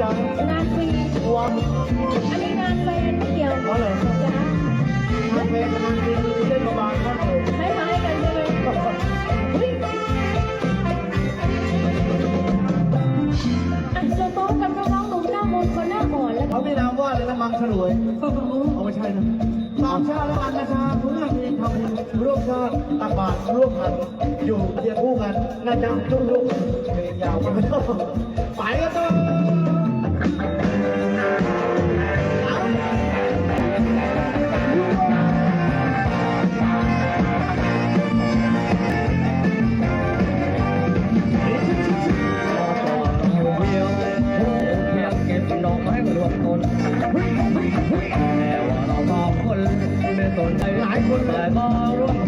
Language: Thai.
ตัวอันนี้งานแฟนไม่เกี่ยวเพราะอะไรจ้าทางเพลงางเพลงเล่นประมาณนั้นเลยคล้ายๆกันใช่ไหมอุ๊ยอะโซโต้กับน้องๆหนุ่มหน้ามนต์คนหน้าอ่อนแล้วเขาไมีนามว่าอะไรนะมังฉลวยเอาไม่ใช่นะสามชาติและอันชาเพื่อมีทำบุญร่วมชาติตักบาตรร่วมกันอยู่เคียงคู่กันน่าจะจุ่มลุกเพลงยาวมาก ตนแต่ว่าเราสองคนไม่สนใจหลายคนแต่มาร่วมพา